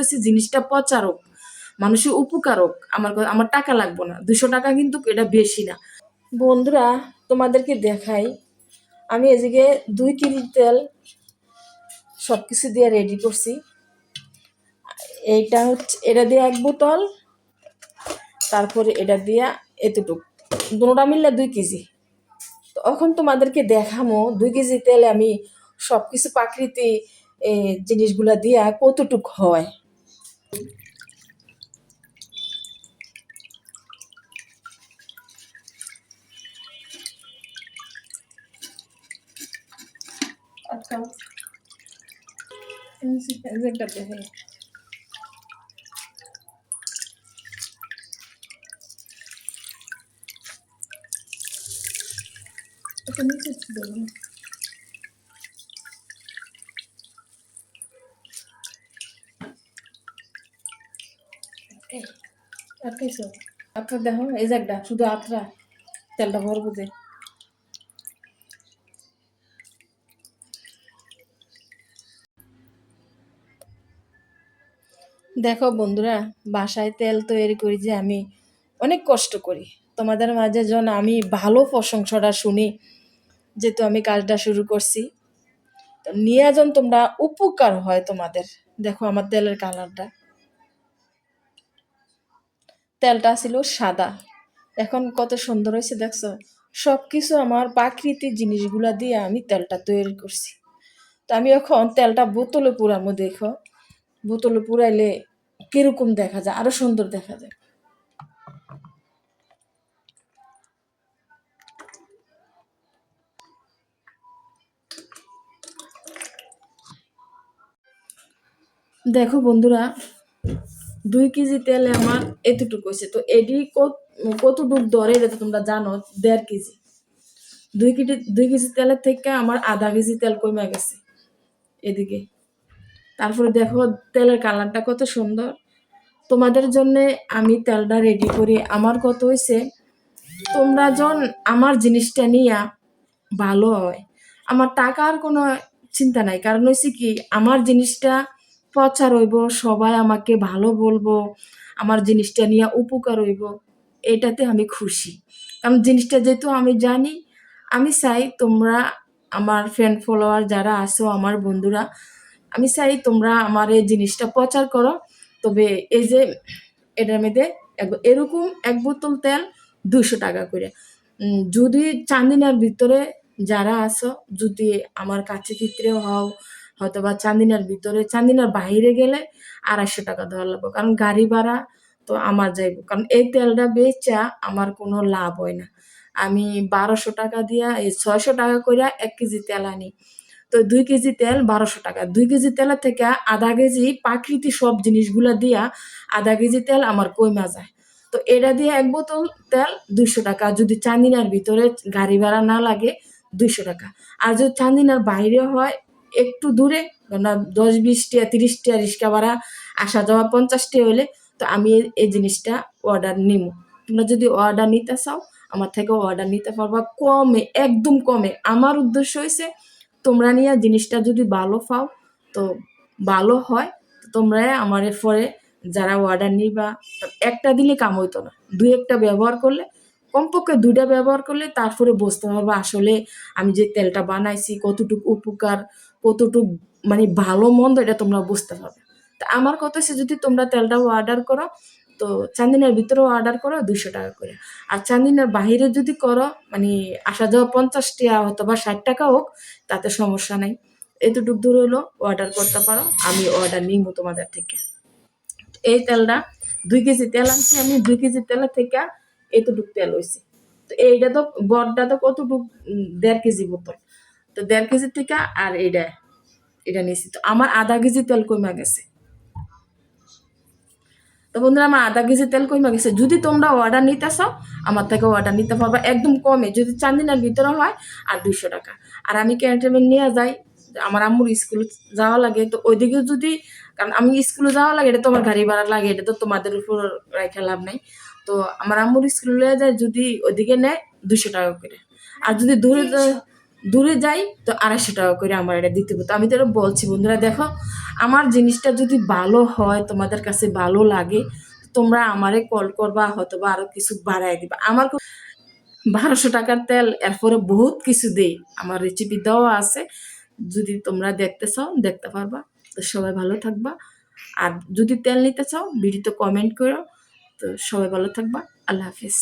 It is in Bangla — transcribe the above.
হচ্ছে জিনিসটা প্রচারক, মানুষের উপকারক, আমার আমার টাকা লাগবে না। দুশো টাকা কিন্তু এটা বেশি না। বন্ধুরা, তোমাদেরকে দেখাই, আমি এদিকে দুই কেজি তেল সব কিছু দিয়ে রেডি করছি। এইটা হচ্ছে, এটা দিয়ে এক বোতল, তারপরে এটা দিয়া এতটুক। দুটা মিললে দুই কেজি। তো এখন তোমাদেরকে দেখামো, দুই কেজি তেলে আমি সব কিছু প্রাকৃতিক জিনিসগুলা দিয়া কতটুক হয়। আটকাও একটা দেখে এটা নিচে ছিল এই, আটকাইছো। আটকা দেখো এই শুধু আটরা তেলটা ভরবো যে। দেখো বন্ধুরা বাসায় তেল তৈরি করি যে আমি অনেক কষ্ট করি। তোমাদের মাঝে যখন আমি ভালো প্রশংসাটা শুনি যেহেতু আমি কাজটা শুরু করছি নিয়ে যখন তোমরা উপকার হয় তোমাদের। দেখো আমার তেলের কালারটা। তেলটা ছিল সাদা। এখন কত সুন্দর হয়েছে দেখছ? সব কিছু আমার প্রাকৃতিক জিনিসগুলা দিয়ে আমি তেলটা তৈরি করছি। তো আমি এখন তেলটা বোতলে পুরামো দেখো। বোতলে পুরাইলে কীরকম দেখা যায়? আরও সুন্দর দেখা যায়। দেখো বন্ধুরা দুই কেজি তেলে আমার এতটুকু হয়েছে। তো এটি কত- কতটুক দরে এটা তো তোমরা জানো, দেড় কেজি। দুই কেজি দুই কেজি তেলের থেকে আমার আধা কেজি তেল কমে গেছে এদিকে। তারপরে দেখো তেলের কালারটা কত সুন্দর। তোমাদের জন্য আমি তেলটা রেডি করি। আমার কত হয়েছে, তোমরা যখন আমার জিনিসটা নিয়া ভালো হয়। আমার টাকার কোনো চিন্তা নাই। কারণ হচ্ছে কি, আমার জিনিসটা প্রচার হইব, সবাই আমাকে ভালো বলব, আমার জিনিসটা নিয়ে উপকার হইব, এটাতে আমি খুশি। কারণ জিনিসটা যেহেতু আমি জানি, আমি চাই তোমরা আমার ফ্রেন্ড ফলোয়ার যারা আসো আমার বন্ধুরা, আমি চাই তোমরা আমার এই জিনিসটা প্রচার করো। তবে এই যে এটার এক- এরকম এক বোতল তেল দুশো টাকা করে। যদি চান্দিনার ভিতরে যারা আসো যদি আমার কাছে চিত্রে হও হয়তো বা চান্দিনার ভিতরে, চান্দিনার বাইরে গেলে আড়াইশো টাকা দেওয়া লাগবে। কারণ গাড়ি ভাড়া তো আমার যাইব। কারণ এই তেলটা বেচা আমার কোনো লাভ হয় না। আমি বারোশো টাকা দিয়া এই ছয়শো টাকা করে এক কেজি তেল আনি। তো দুই কেজি তেল বারোশো টাকা। দুই কেজি তেলের থেকে আধা কেজি প্রাকৃতিক সব জিনিসগুলা দিয়া আধা কেজি তেল আমার কইমা যায়। তো এটা দিয়ে এক বোতল তেল দুইশো টাকা। যদি চান্দিনার ভিতরে গাড়ি ভাড়া না লাগে দুইশো টাকা। আর যদি চান্দিনার বাইরে হয় একটু দূরে দশ বিশ টিয়া, তিরিশ রিক্সা ভাড়া, আসা যাওয়া পঞ্চাশ টিয়া হলে তো আমি এই- জিনিসটা অর্ডার নিব তোমরা যদি অর্ডার নিতে চাও, আমার থেকে অর্ডার নিতে পারবা কমে, একদম কমে। আমার উদ্দেশ্য হয়েছে তোমরা নিয়ে জিনিসটা যদি ভালো পাও, তো ভালো হয় তোমরা আমার পরে যারা অর্ডার নিবা, একটা দিলে কাম হইতো না। দুই একটা ব্যবহার করলে, কমপক্ষে দুইটা ব্যবহার করলে তারপরে বুঝতে পারব আসলে আমি যে তেলটা বানাইছি, কতটুকু উপকার কতটুকু মানে ভালো মন্দ এটা তোমরা বুঝতে পারবে। তা আমার কথা হচ্ছে যদি তোমরা তেলটাও অর্ডার করো, তো চান্দিনার ভিতরেও অর্ডার করো দুশো টাকা করে। আর চান্দিনার বাইরে যদি করো মানে আসা যাওয়া পঞ্চাশ টাকা বা ষাট টাকা হোক, তাতে সমস্যা নাই। এতটুকু দূর হলো অর্ডার করতে পারো, আমি অর্ডার নিব তোমাদের থেকে। এই তেলটা দুই কেজি তেল আনছি আমি, দুই কেজি তেলের থেকে এতটুক তেল হয়েছে তো এইটা তো বড়টা তো কতটুক দেড় কেজি বোতল। তো দেড় কেজির থেকে আর এটা এটা নিয়েছি। তো আমার আধা কেজি তেল কমে গেছে। তো বন্ধুরা, আমার আধা কেজি তেল কমে গেছে। যদি তোমরা অর্ডার নিতে আমার থেকে অর্ডার নিতে পারবা। একদম কমে, যদি চান্দিনার ভিতরে হয়, আর দুইশো টাকা। আর আমি ক্যান্টনমেন্ট নিয়ে যাই, আমার আম্মুর স্কুল যাওয়া লাগে। তো ওইদিকে যদি, কারণ আমি স্কুলে যাওয়া লাগে, এটা তো আমার গাড়ি ভাড়া লাগে, এটা তো তোমাদের উপর রেখে লাভ নাই। তো আমার আম্মুর স্কুলে যায় যদি ওইদিকে নেয় দুশো টাকা করে। আর যদি দূরে দূরে যাই, তো আড়াইশো টাকা করে আমার এটা দিতে হবে তো আমি তো এটা বলছি, বন্ধুরা, দেখো, আমার জিনিসটা যদি ভালো হয়, তোমাদের কাছে ভালো লাগে, তোমরা আমারে কল করবা হয়তো বা আরও কিছু বাড়াই দিবা। আমার বারোশো টাকার তেল, এরপরে বহুত কিছু দেই। আমার রেসিপি দেওয়া আছে, যদি তোমরা দেখতে চাও, দেখতে পারবা। তো সবাই ভালো থাকবা। আর যদি তেল নিতে চাও, ভিডিওতে কমেন্ট করো। তো সবাই ভালো থাকবা। আল্লাহ হাফিজ।